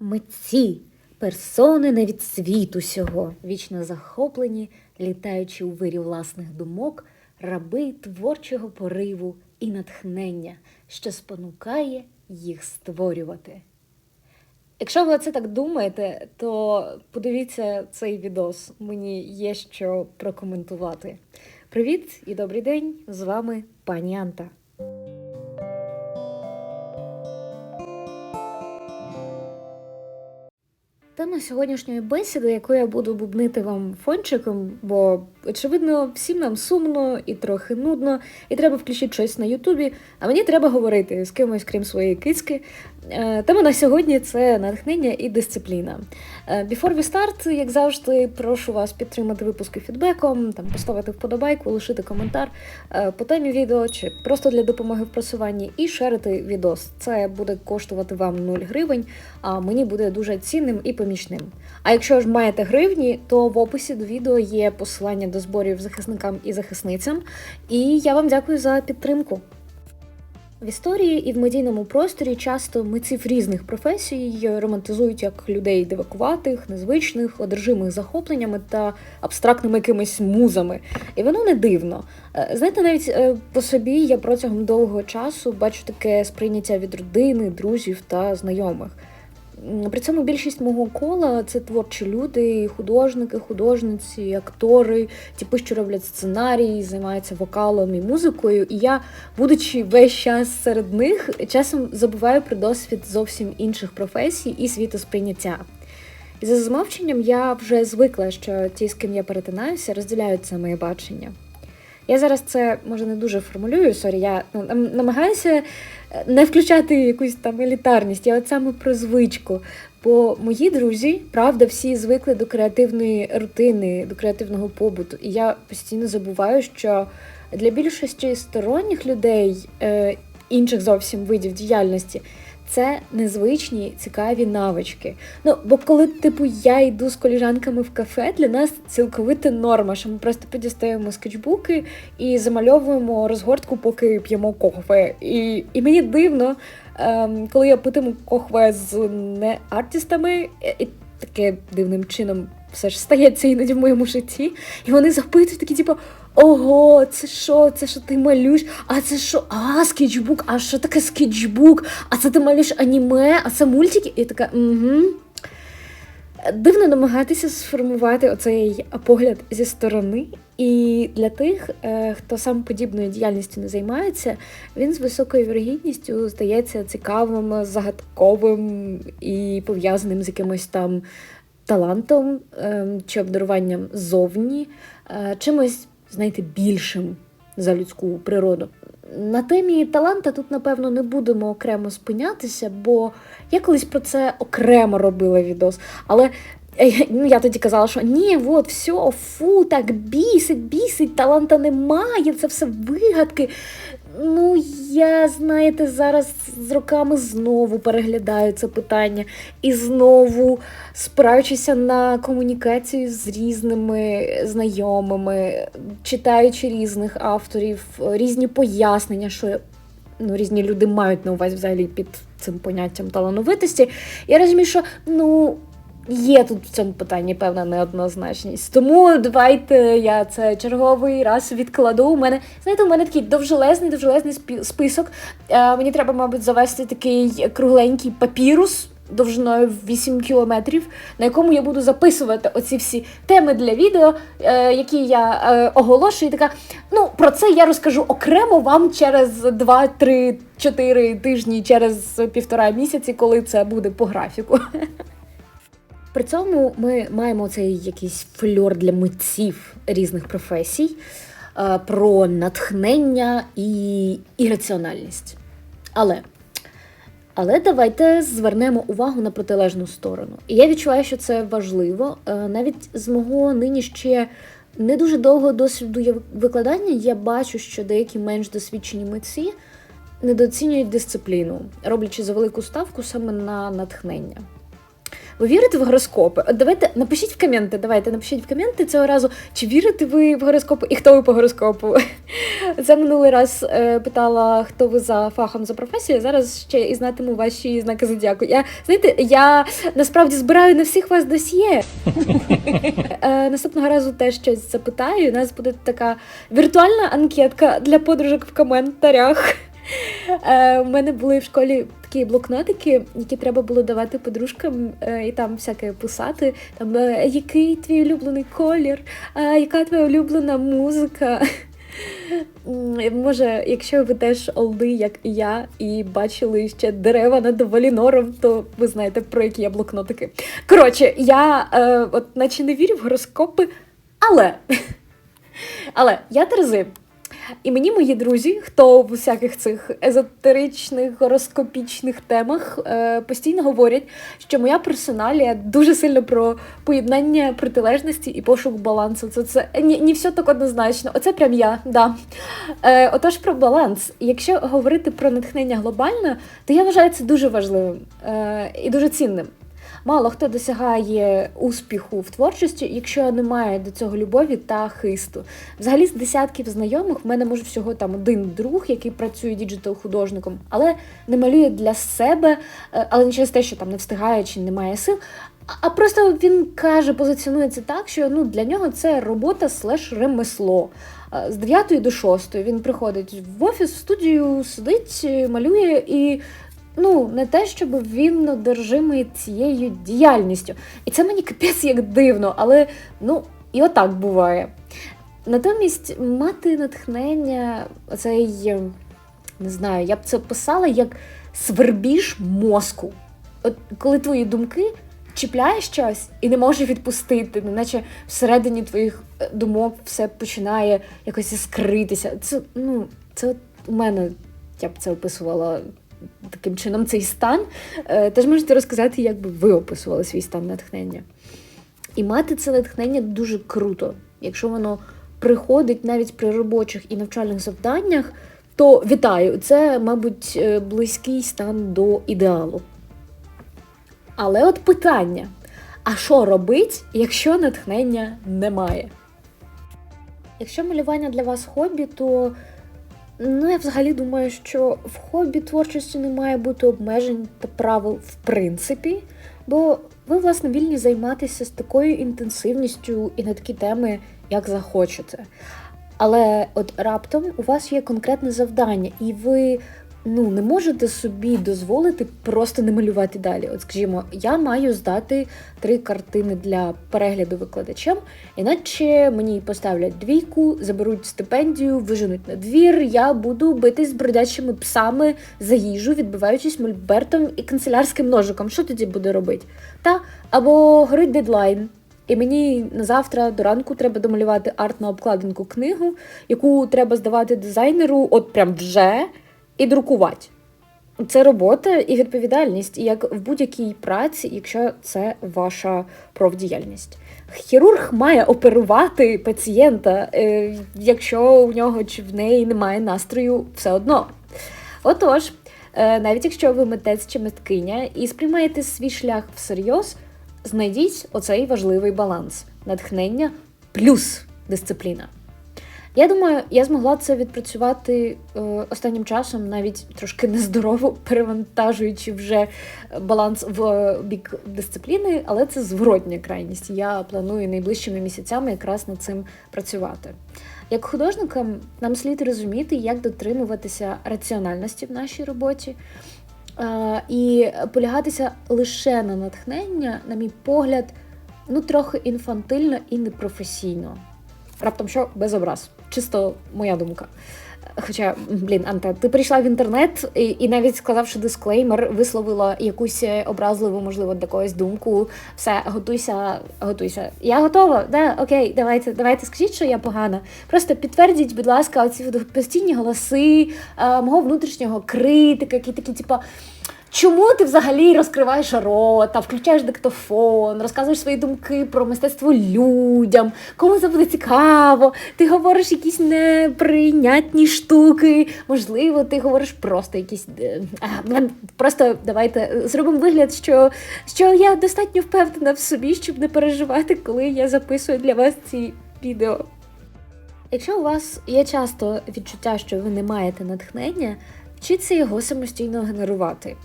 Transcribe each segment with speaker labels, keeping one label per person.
Speaker 1: Митці, персони не від світу сього, вічно захоплені, літаючи у вирі власних думок, раби творчого пориву і натхнення, що спонукає їх створювати. Якщо ви це так думаєте, то подивіться цей відос. Мені є що прокоментувати. Привіт і добрий день! З вами пані Анта. Тема сьогоднішньої бесіди, яку я буду бубнити вам фончиком, бо очевидно, всім нам сумно і трохи нудно, і треба включити щось на Ютубі. А мені треба говорити з кимось, крім своєї кицьки. Е, Тема на сьогодні це натхнення і дисципліна. Е, Before we start, як завжди, прошу вас підтримати випуски фідбеком, там поставити вподобайку, лишити коментар е, по темі відео чи просто для допомоги в просуванні і шерити відос. Це буде коштувати вам 0 гривень, а мені буде дуже цінним і помічним. А якщо ж маєте гривні, то в описі до відео є посилання до зборів захисникам і захисницям. І я вам дякую за підтримку. В історії і в медійному просторі часто митців різних професій романтизують як людей дивакуватих, незвичних, одержимих захопленнями та абстрактними якимись музами. І воно не дивно. Е, Знаєте, навіть е, по собі я протягом довгого часу бачу таке сприйняття від родини, друзів та знайомих. При цьому більшість мого кола це творчі люди, художники, художниці, актори, типи, що роблять сценарії, займаються вокалом і музикою. І я, будучи весь час серед них, часом забуваю про досвід зовсім інших професій і світосприйняття. І за замовченням я вже звикла, що ті, з ким я перетинаюся, розділяють це моє бачення. Я зараз це може не дуже формулюю, сорі, я ну, намагаюся не включати якусь там елітарність, я от саме про звичку. Бо мої друзі, правда, всі звикли до креативної рутини, до креативного побуту. І я постійно забуваю, що для більшості сторонніх людей, е, інших зовсім видів діяльності, це незвичні цікаві навички. Ну, бо коли, типу, я йду з коліжанками в кафе, для нас цілковита норма, що ми просто підістаємо скетчбуки і замальовуємо розгортку, поки п'ємо кохве. І, і мені дивно, ем, коли я питиму кохве з не артистами, і, і таке дивним чином все ж стається іноді в моєму житті. І вони запитують такі, типу, ого, це що? Це що ти малюєш? А це що? А, скетчбук, а що таке скетчбук? А це ти малюєш аніме, а це мультики? І така, угу. Дивно намагатися сформувати оцей погляд зі сторони. І для тих, е, хто сам подібною діяльністю не займається, він з високою вірогідністю здається цікавим, загадковим і пов'язаним з якимось там талантом ем, чи обдаруванням ззовні, е, чимось, знаєте, більшим за людську природу. На темі таланта тут, напевно, не будемо окремо спинятися, бо я колись про це окремо робила відос. Але е, ну, я тоді казала, що ні, от, все, фу, так бісить, бісить, таланта немає, це все вигадки. Ну, я, знаєте, зараз з роками знову переглядаю це питання і знову спираючися на комунікацію з різними знайомими, читаючи різних авторів, різні пояснення, що ну, різні люди мають на увазі взагалі під цим поняттям талановитості. Я розумію, що ну. Є тут в цьому питанні певна неоднозначність. Тому давайте я це черговий раз відкладу. У мене, знаєте, у мене такий довжелезний, довжелезний список. Е, мені треба, мабуть, завести такий кругленький папірус довжиною в 8 кілометрів, на якому я буду записувати оці всі теми для відео, е, які я е, оголошую. І така, ну, про це я розкажу окремо вам через 2, 3, 4 тижні, через півтора місяці, коли це буде по графіку. При цьому ми маємо цей якийсь фльор для митців різних професій е, про натхнення і, і раціональність. Але, але давайте звернемо увагу на протилежну сторону. І я відчуваю, що це важливо. Е, Навіть з мого нині ще не дуже довгого досвіду викладання я бачу, що деякі менш досвідчені митці недооцінюють дисципліну, роблячи за велику ставку саме на натхнення. Ви вірите в гороскопи? От давайте напишіть в коменти. Давайте напишіть в коменти цього разу, чи вірите ви в гороскопи і хто ви по гороскопу. Це минулий раз е, питала, хто ви за фахом за професією. Зараз ще і знатиму ваші знаки зодіаку. Я знаєте, я насправді збираю на всіх вас досьє. Е, Наступного разу теж щось запитаю. У нас буде така віртуальна анкетка для подружок в коментарях. Е, У мене були в школі такі блокнотики, які треба було давати подружкам е, і там всяке писати. Там е, який твій улюблений колір, яка твоя улюблена музика. Може, якщо ви теж олди, як і я, і бачили ще дерева над Валінором, то ви знаєте, про які я блокнотики. Коротше, я е, от наче не вірю в гороскопи, але, але я Терези. І мені мої друзі, хто в усяких цих езотеричних гороскопічних темах е, постійно говорять, що моя персоналія дуже сильно про поєднання протилежності і пошук балансу. Це це не, не все так однозначно. Оце прям я, да. Е, отож, про баланс. Якщо говорити про натхнення глобально, то я вважаю це дуже важливим е, і дуже цінним. Мало хто досягає успіху в творчості, якщо немає до цього любові та хисту. Взагалі, з десятків знайомих в мене може всього там один друг, який працює діджитал-художником, але не малює для себе, е, але не через те, що там не встигає чи не має сил. а- просто він каже, позиціонує це так, що ну для нього це робота слеш ремесло. Е, З 9 до 6 він приходить в офіс, в студію, сидить, е, малює і ну, не те, щоб він одержимий цією діяльністю. І це мені капець як дивно, але ну, і отак буває. Натомість мати натхнення, цей, не знаю, я б це писала як свербіж мозку. От коли твої думки чіпляє щось і не може відпустити, неначе всередині твоїх е, думок все починає якось іскритися. Це, ну, це от у мене я б це описувала таким чином цей стан. Е, Теж можете розказати, як би ви описували свій стан натхнення. І мати це натхнення дуже круто. Якщо воно приходить навіть при робочих і навчальних завданнях, то вітаю, це, мабуть, е, близький стан до ідеалу. Але от питання: а що робить, якщо натхнення немає? Якщо малювання для вас хобі, то ну, я взагалі думаю, що в хобі творчості не має бути обмежень та правил в принципі, бо ви, власне, вільні займатися з такою інтенсивністю і на такі теми, як захочете. Але от раптом у вас є конкретне завдання, і ви ну, не можете собі дозволити просто не малювати далі. От, скажімо, я маю здати три картини для перегляду викладачем, іначе мені поставлять двійку, заберуть стипендію, виженуть на двір. Я буду битись з бродячими псами за їжу, відбиваючись мольбертом і канцелярським ножиком. Що тоді буде робити? Та або горить дедлайн. І мені на завтра до ранку треба домалювати арт на обкладинку книгу, яку треба здавати дизайнеру, от прям вже, і друкувати. Це робота і відповідальність, як в будь-якій праці, якщо це ваша профдіяльність. Хірург має оперувати пацієнта, е, якщо у нього чи в неї немає настрою, все одно. Отож, е, навіть якщо ви митець чи мисткиня і сприймаєте свій шлях всерйоз, знайдіть оцей важливий баланс натхнення плюс дисципліна. Я думаю, я змогла це відпрацювати е, останнім часом, навіть трошки нездорово перевантажуючи вже баланс в е, бік дисципліни, але це зворотня крайність. Я планую найближчими місяцями якраз над цим працювати. Як художникам нам слід розуміти, як дотримуватися раціональності в нашій роботі. Е, і полягатися лише на натхнення, на мій погляд, ну трохи інфантильно і непрофесійно. Раптом що без образ. Чисто моя думка. Хоча, блін, Анта, ти прийшла в інтернет і, і навіть сказавши дисклеймер, висловила якусь е, образливу, можливо, для когось думку. Все, готуйся, готуйся. Я готова. Да, окей, давайте, давайте скажіть, що я погана. Просто підтвердіть, будь ласка, оці постійні голоси а, мого внутрішнього критика, які такі, типа. Чому ти взагалі розкриваєш рота, включаєш диктофон, розказуєш свої думки про мистецтво людям, кому це буде цікаво, ти говориш якісь неприйнятні штуки, можливо, ти говориш просто якісь. е, Просто давайте зробимо вигляд, що, що я достатньо впевнена в собі, щоб не переживати, коли я записую для вас ці відео. Якщо у вас є часто відчуття, що ви не маєте натхнення, вчіться його самостійно генерувати.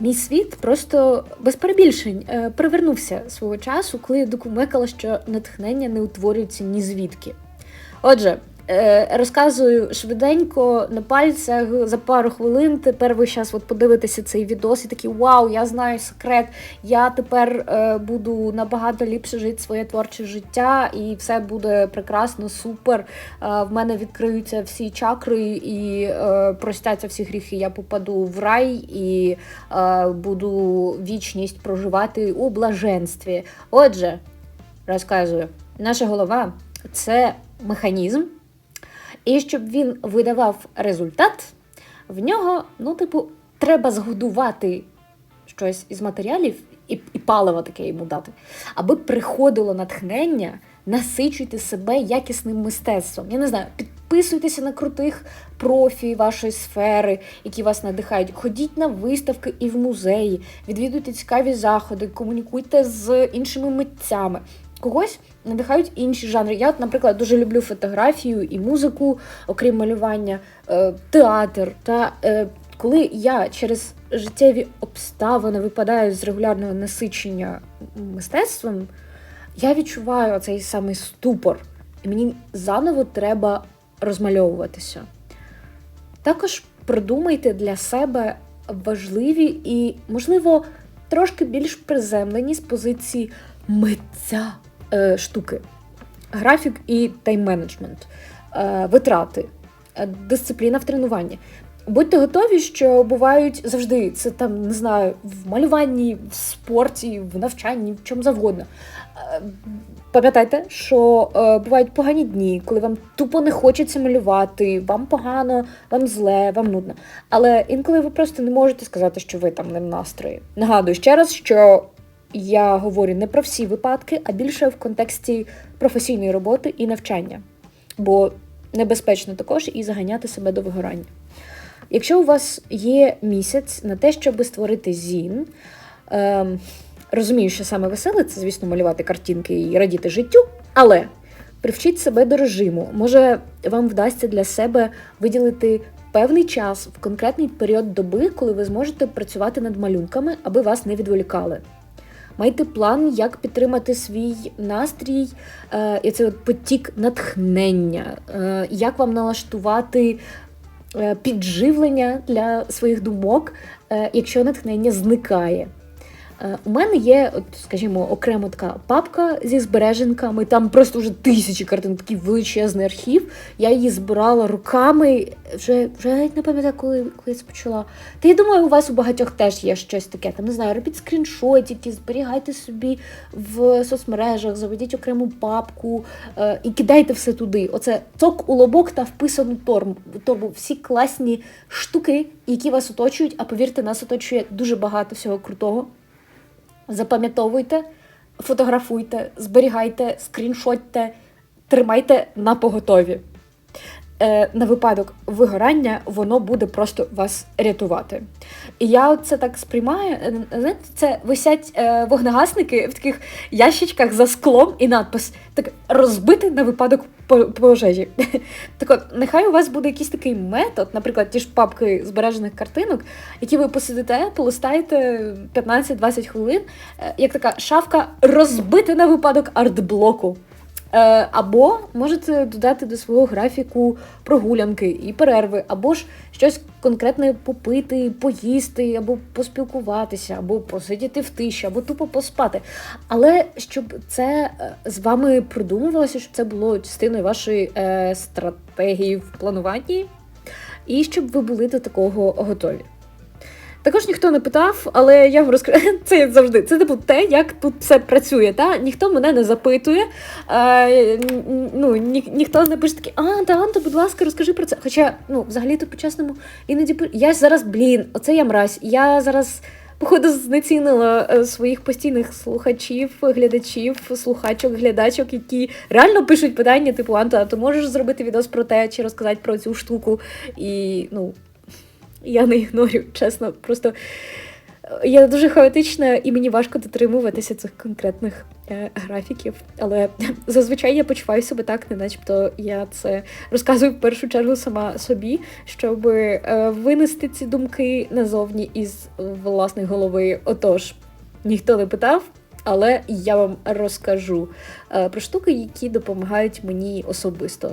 Speaker 1: Мій світ просто без перебільшень привернувся перевернувся свого часу, коли я докумекала, що натхнення не утворюється ні звідки. Отже, е, розказую швиденько на пальцях за пару хвилин. Тепер ви зараз от подивитеся цей відос і такі вау, я знаю секрет. Я тепер е, буду набагато ліпше жити своє творче життя, і все буде прекрасно, супер. Е, в мене відкриються всі чакри і е, простяться всі гріхи. Я попаду в рай і е, буду вічність проживати у блаженстві. Отже, розказую, наша голова це механізм. І щоб він видавав результат, в нього, ну, типу, треба згодувати щось із матеріалів і, і паливо таке йому дати, аби приходило натхнення, насичуйте себе якісним мистецтвом. Я не знаю, підписуйтеся на крутих профі вашої сфери, які вас надихають. Ходіть на виставки і в музеї, відвідуйте цікаві заходи, комунікуйте з іншими митцями. Когось надихають інші жанри. Я, наприклад, дуже люблю фотографію і музику, окрім малювання, е, театр. Та е, коли я через життєві обставини випадаю з регулярного насичення мистецтвом, я відчуваю цей самий ступор, і мені заново треба розмальовуватися. Також продумайте для себе важливі і, можливо, трошки більш приземлені з позиції митця е, штуки. Графік і тайм-менеджмент, е, витрати, е, дисципліна в тренуванні. Будьте готові, що бувають завжди це там не знаю, в малюванні, в спорті, в навчанні, в чому завгодно. Е, Пам'ятайте, що е, бувають погані дні, коли вам тупо не хочеться малювати, вам погано, вам зле, вам нудно. Але інколи ви просто не можете сказати, що ви там не в настрої. Нагадую ще раз, що я говорю не про всі випадки, а більше в контексті професійної роботи і навчання. Бо небезпечно також і заганяти себе до вигорання. Якщо у вас є місяць на те, щоб створити зін, ем, розумію, що саме веселе це, звісно, малювати картинки і радіти життю, але привчіть себе до режиму. Може, вам вдасться для себе виділити певний час в конкретний період доби, коли ви зможете працювати над малюнками, аби вас не відволікали. Майте план, як підтримати свій настрій, е, і це от потік натхнення, е, як вам налаштувати е, підживлення для своїх думок, е, якщо натхнення зникає. Е, У мене є, от, скажімо, окремо така папка зі збереженками, там просто вже тисячі картин, такий величезний архів. Я її збирала руками, вже вже навіть не пам'ятаю, коли, коли я це почала. Та я думаю, у вас у багатьох теж є щось таке. Там не знаю, робіть скріншотики, зберігайте собі в соцмережах, заведіть окрему папку е, і кидайте все туди. Оце ток у лобок та вписану торбу. торбу. Всі класні штуки, які вас оточують, а повірте, нас оточує дуже багато всього крутого. Запам'ятовуйте, фотографуйте, зберігайте, скріншотьте, тримайте на поготові. Е, на випадок вигорання воно буде просто вас рятувати. І я це так сприймаю. е, Знаєте, це висять е, вогнегасники в таких ящичках за склом і надпис так розбити на випадок по- пожежі. Так от, нехай у вас буде якийсь такий метод, наприклад, ті ж папки збережених картинок, які ви посидите, полистаєте 15-20 хвилин, як така шафка розбити на випадок артблоку. Е, Або можете додати до свого графіку прогулянки і перерви, або ж щось конкретне попити, поїсти, або поспілкуватися, або посидіти в тиші, або тупо поспати. Але щоб це е, з вами продумувалося, щоб це було частиною вашої е, стратегії в плануванні, і щоб ви були до такого готові. Також ніхто не питав, але я вам розкажу, це завжди. Це типу те, як тут все працює. Та? Ніхто мене не запитує. Е, ну, ні, Ніхто не пише такий, а, та Анто, будь ласка, розкажи про це. Хоча, ну, взагалі-то по-чесному, іноді я зараз, блін, оце я мразь. Я зараз. Походу, знецінила е, своїх постійних слухачів, глядачів, слухачок, глядачок, які реально пишуть питання, типу Анто, а ти можеш зробити відос про те, чи розказати про цю штуку. І ну, я не ігнорю, чесно. Просто е, я дуже хаотична і мені важко дотримуватися цих конкретних е, графіків. Але зазвичай я почуваю себе так, не начебто я це розказую в першу чергу сама собі, щоб е, винести ці думки назовні із власної голови. Отож, ніхто не питав. Але я вам розкажу е, про штуки, які допомагають мені особисто.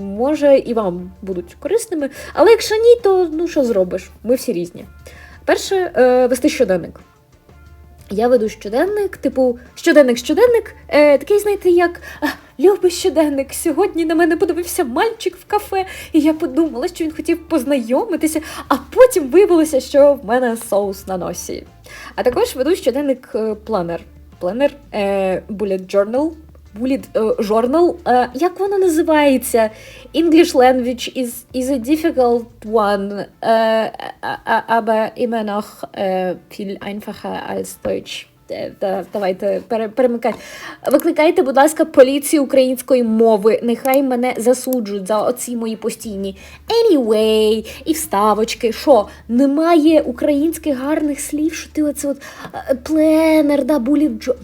Speaker 1: Може, і вам будуть корисними, але якщо ні, то ну що зробиш? Ми всі різні. Перше, е, вести щоденник. Я веду щоденник, типу, щоденник-щоденник, е, такий, знаєте, як любий щоденник. Сьогодні на мене подивився мальчик в кафе, і я подумала, що він хотів познайомитися, а потім виявилося, що в мене соус на носі. А також веду щоденник е, планер е, bullet journal, bullet е, journal. Е, як воно називається? English language is, is a difficult one, äh, aber immer noch äh, viel einfacher als Deutsch. Давайте перемикайте. Викликайте, будь ласка, поліцію української мови. Нехай мене засуджують за оці мої постійні anyway і вставочки. Що немає українських гарних слів, що ти оце от пленер, да, булів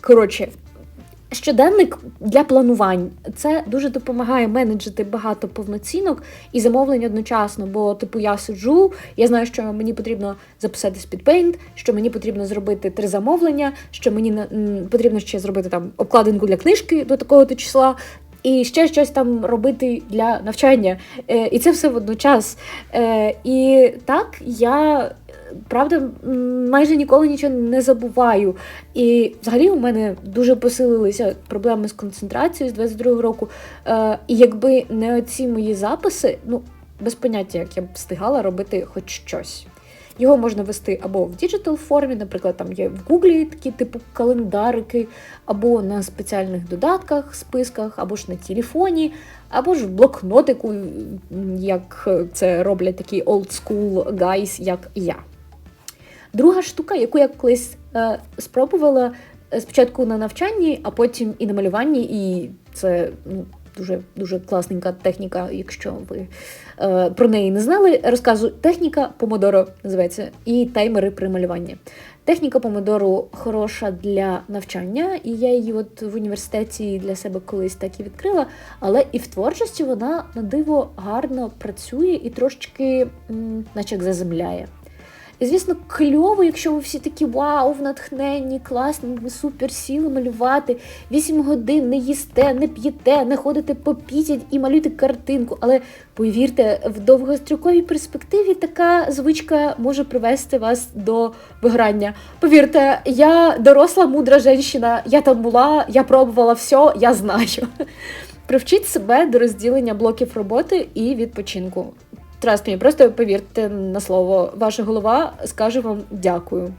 Speaker 1: Коротше, Щоденник для планувань це дуже допомагає менеджити багато повноцінок і замовлень одночасно. Бо, типу, я сиджу, я знаю, що мені потрібно записатись під що мені потрібно зробити три замовлення, що мені потрібно ще зробити там обкладинку для книжки до такого то числа. І ще щось там робити для навчання. Е, і це все водночас. Е, і так я правда, майже ніколи нічого не забуваю. І взагалі у мене дуже посилилися проблеми з концентрацією з 22-го року. Е, І якби не оці мої записи, ну, без поняття, як я б встигала робити хоч щось. Його можна вести або в діджитал формі, наприклад, там є в Гуглі такі типу календарики, або на спеціальних додатках, списках, або ж на телефоні, або ж в блокнотику, як це роблять такі old school guys, як я. Друга штука, яку я колись е, спробувала е, спочатку на навчанні, а потім і на малюванні, і це ну, дуже дуже класненька техніка, якщо ви е, про неї не знали. Розказую техніка помодоро називається і таймери при малюванні. Техніка помодору хороша для навчання, і я її от в університеті для себе колись так і відкрила. Але і в творчості вона на диво гарно працює і трошечки, наче як заземляє. І, звісно, кльово, якщо ви всі такі вау, в натхненні, класні, ви супер сіли малювати. Вісім годин не їсте, не п'єте, не ходите по пітять і малюєте картинку. Але повірте, в довгостроковій перспективі така звичка може привести вас до виграння. Повірте, я доросла, мудра жінка, я там була, я пробувала все, я знаю. Привчіть себе до розділення блоків роботи і відпочинку. Trust me, просто повірте на слово, ваша голова скаже вам дякую.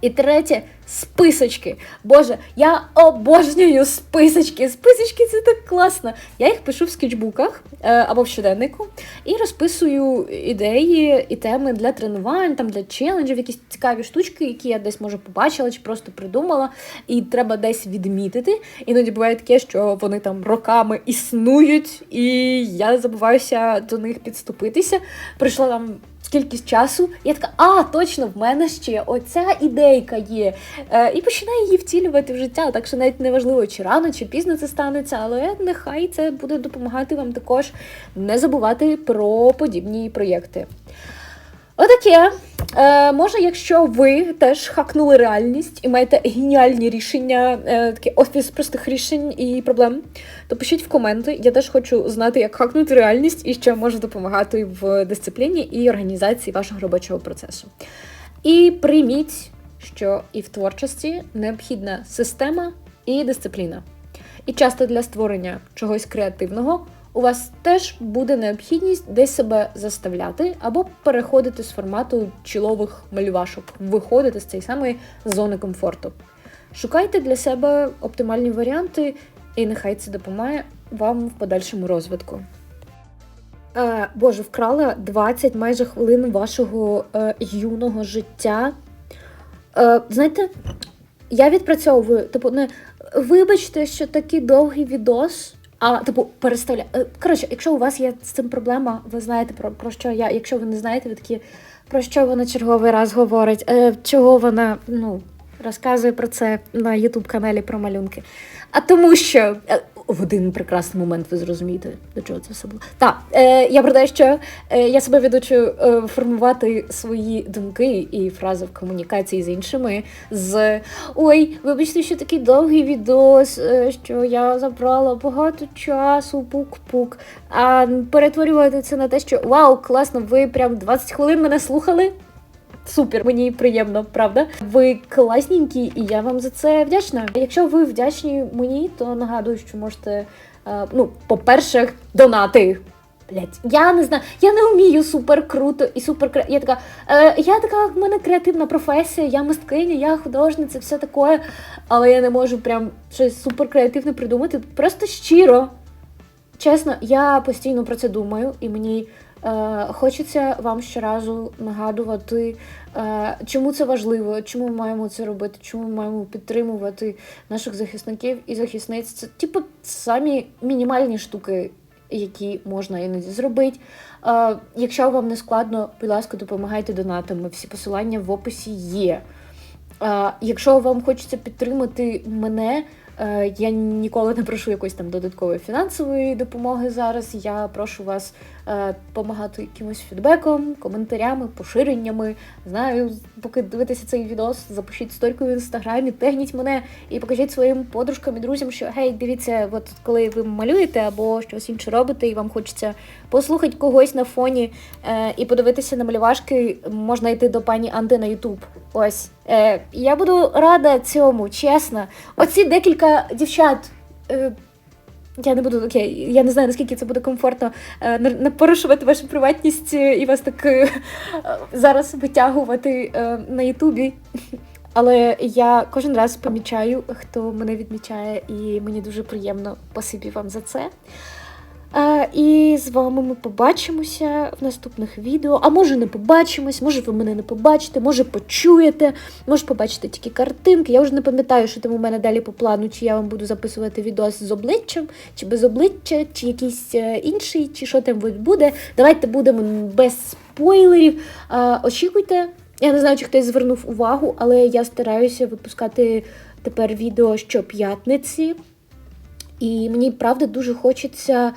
Speaker 1: І третє списочки. Боже, я обожнюю списочки. Списочки це так класно. Я їх пишу в скетчбуках е, або в щоденнику і розписую ідеї і теми для тренувань, там для челенджів, якісь цікаві штучки, які я десь може побачила чи просто придумала, і треба десь відмітити. Іноді буває таке, що вони там роками існують, і я забуваюся до них підступитися. Прийшла там кількість часу, я така, а, точно, в мене ще оця ідейка є. Е, І починаю її втілювати в життя. Так що навіть не важливо, чи рано, чи пізно це станеться, але нехай це буде допомагати вам також не забувати про подібні проєкти. Отаке. Е, Може, якщо ви теж хакнули реальність і маєте геніальні рішення, е, такий офіс простих рішень і проблем, то пишіть в коменти. Я теж хочу знати, як хакнути реальність і що може допомагати в дисципліні і організації вашого робочого процесу. І прийміть, що і в творчості необхідна система і дисципліна. І часто для створення чогось креативного у вас теж буде необхідність десь себе заставляти або переходити з формату чолових мальвашок, виходити з цієї самої зони комфорту. Шукайте для себе оптимальні варіанти, і нехай це допомагає вам в подальшому розвитку. Е, Боже, вкрала 20 майже хвилин вашого е, юного життя. Е, знаєте, я відпрацьовую, типу, не вибачте, що такий довгий відос. А, типу, переставля... е, Коротше, якщо у вас є з цим проблема, ви знаєте про, про що я. Якщо ви не знаєте, ви такі, про що вона черговий раз говорить, е, чого вона ну, розказує про це на Ютуб каналі про малюнки. А тому що е, в один прекрасний момент ви зрозумієте, до чого це все було. Так, е, я про те, що е, я себе відучу е, формувати свої думки і фрази в комунікації з іншими. З ой, вибачте, що такий довгий відос, е, що я забрала багато часу, пук-пук. А перетворювати це на те, що вау, класно, ви прям 20 хвилин мене слухали. Супер, мені приємно, правда? Ви класненькі, і я вам за це вдячна. Якщо ви вдячні мені, то нагадую, що можете, е, ну, по-перше, донати. Блять, я не знаю, я не вмію супер круто і супер. Я така, е, я така, в мене креативна професія, я мисткиня, я художниця, все таке. Але я не можу прям щось супер креативне придумати. Просто щиро. Чесно, я постійно про це думаю, і мені хочеться вам щоразу нагадувати, е, чому це важливо, чому ми маємо це робити, чому ми маємо підтримувати наших захисників і захисниць. Це типу самі мінімальні штуки, які можна іноді зробити. Е, якщо вам не складно, будь ласка, допомагайте донатами. Всі посилання в описі є. Е, якщо вам хочеться підтримати мене, е, я ніколи не прошу якоїсь там додаткової фінансової допомоги зараз. Я прошу вас допомагати якимось фідбеком, коментарями, поширеннями. Знаю, поки дивитеся цей відос, запишіть сторіку в інстаграмі, тегніть мене і покажіть своїм подружкам і друзям, що гей, дивіться, от коли ви малюєте або щось інше робите, і вам хочеться послухати когось на фоні е, і подивитися на малювашки, можна йти до пані Анди на Ютуб. Ось. Е, я буду рада цьому, чесно. Оці декілька дівчат. Е, я не буду окей, я не знаю наскільки це буде комфортно е, не, вашу приватність е, і вас так е, зараз витягувати е, на Ютубі. Але я кожен раз помічаю, хто мене відмічає, і мені дуже приємно. Спасибі вам за це. І з вами ми побачимося в наступних відео. А може не побачимось, може ви мене не побачите, може почуєте, може побачите тільки картинки. Я вже не пам'ятаю, що там у мене далі по плану, чи я вам буду записувати відос з обличчям, чи без обличчя, чи якийсь е, інший, чи що там буде. Давайте будемо без спойлерів. Очікуйте. Я не знаю, чи хтось звернув увагу, але я стараюся випускати тепер відео щоп'ятниці. І мені правда дуже хочеться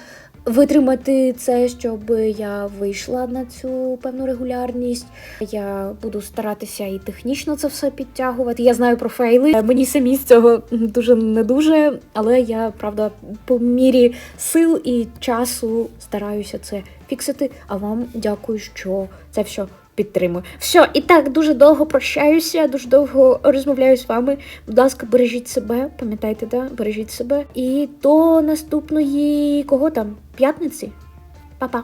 Speaker 1: витримати це, щоб я вийшла на цю певну регулярність. Я буду старатися і технічно це все підтягувати. Я знаю про фейли. Мені самі з цього дуже не дуже, але я правда по мірі сил і часу стараюся це фіксити. А вам дякую, що це все підтримую. Все, і так дуже довго прощаюся, дуже довго розмовляю з вами. Будь ласка, бережіть себе, пам'ятайте, да? бережіть себе. І до наступної кого там? П'ятниці? Па-па.